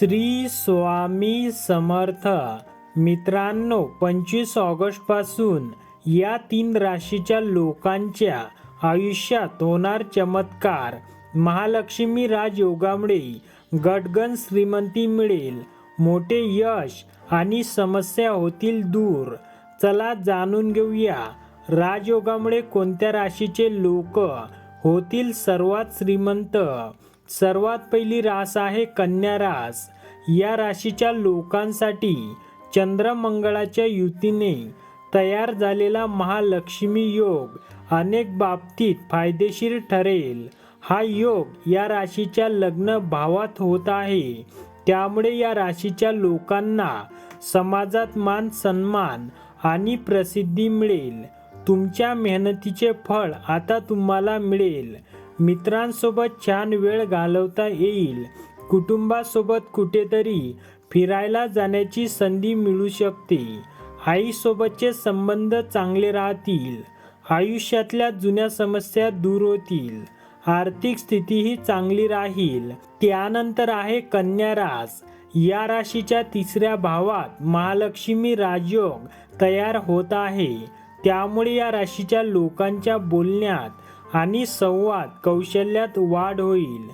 श्री स्वामी समर्थ. मित्रांनो पंचवीस ऑगस्टपासून या तीन राशीच्या लोकांच्या आयुष्यात होणार चमत्कार. महालक्ष्मी राजयोगामुळे गटगन श्रीमंती मिळेल. मोठे यश आणि समस्या होतील दूर. चला जाणून घेऊया राजयोगामुळे कोणत्या राशीचे लोक होतील सर्वात श्रीमंत? सर्वात पहिली रास आहे कन्या रास. या राशीच्या लोकांसाठी चंद्रमंगळाच्या युतीने तयार झालेला महालक्ष्मी योग अनेक बाबतीत फायदेशीर ठरेल. हा योग या राशीच्या लग्न भावात होत आहे. त्यामुळे या राशीच्या लोकांना समाजात मान सन्मान आणि प्रसिद्धी मिळेल. तुमच्या मेहनतीचे फळ आता तुम्हाला मिळेल. मित्रांसोबत छान वेळ घालवता येईल. कुटुंबासोबत कुठेतरी फिरायला जाण्याची संधी मिळू शकते. आईसोबतचे संबंध चांगले राहतील. आयुष्यातल्या जुन्या समस्या दूर होतील. आर्थिक स्थितीही चांगली राहील. त्यानंतर आहे कन्या रास. या राशीच्या तिसऱ्या भावात महालक्ष्मी राजयोग तयार होत आहे. त्यामुळे या राशीच्या लोकांच्या बोलण्यात आणि संवाद कौशल्यात वाढ होईल.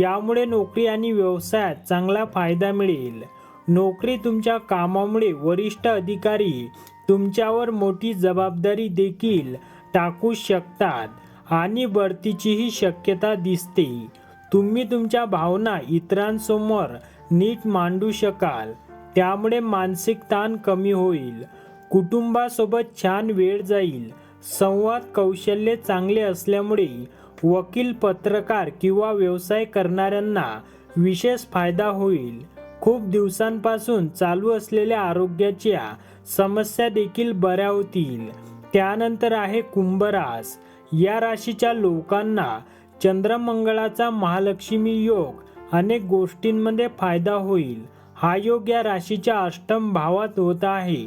यामुळे नोकरी आणि व्यवसायात चांगला फायदा मिळेल. नोकरी तुमच्या कामामुळे वरिष्ठ अधिकारी तुमच्यावर मोठी जबाबदारी देखील टाकू शकतात आणि बढतीचीही शक्यता दिसते. तुम्ही तुमच्या भावना इतरांसमोर नीट मांडू शकाल. त्यामुळे मानसिक ताण कमी होईल. कुटुंबासोबत छान वेळ जाईल. संवाद कौशल्य चांगले असल्यामुळे वकील पत्रकार किंवा व्यवसाय करणाऱ्यांना विशेष फायदा होईल. खूप दिवसांपासून चालू असलेल्या आरोग्याच्या समस्या देखील बऱ्या होतील. त्यानंतर आहे कुंभरास. या राशीच्या लोकांना चंद्रमंगळाचा महालक्ष्मी योग अनेक गोष्टींमध्ये फायदा होईल. हा योग या राशीच्या अष्टम भावात होत आहे.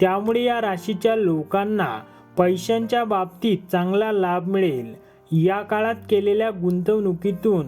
त्यामुळे या राशीच्या लोकांना पैशांच्या बाबतीत चांगला लाभ मिळेल. या काळात केलेल्या गुंतवणुकीतून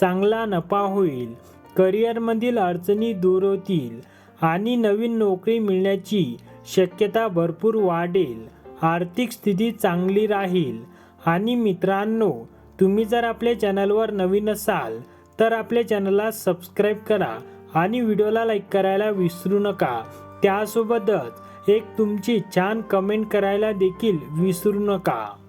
चांगला नफा होईल. करिअरमधील अडचणी दूर होतील आणि नवीन नोकरी मिळण्याची शक्यता भरपूर वाढेल. आर्थिक स्थिती चांगली राहील. आणि मित्रांनो तुम्ही जर आपल्या चॅनलवर नवीन असाल तर आपल्या चॅनलला सबस्क्राईब करा आणि व्हिडिओला लाईक करायला विसरू नका. त्यासोबतच एक तुमची छान कमेंट करायला देखील विसरू नका.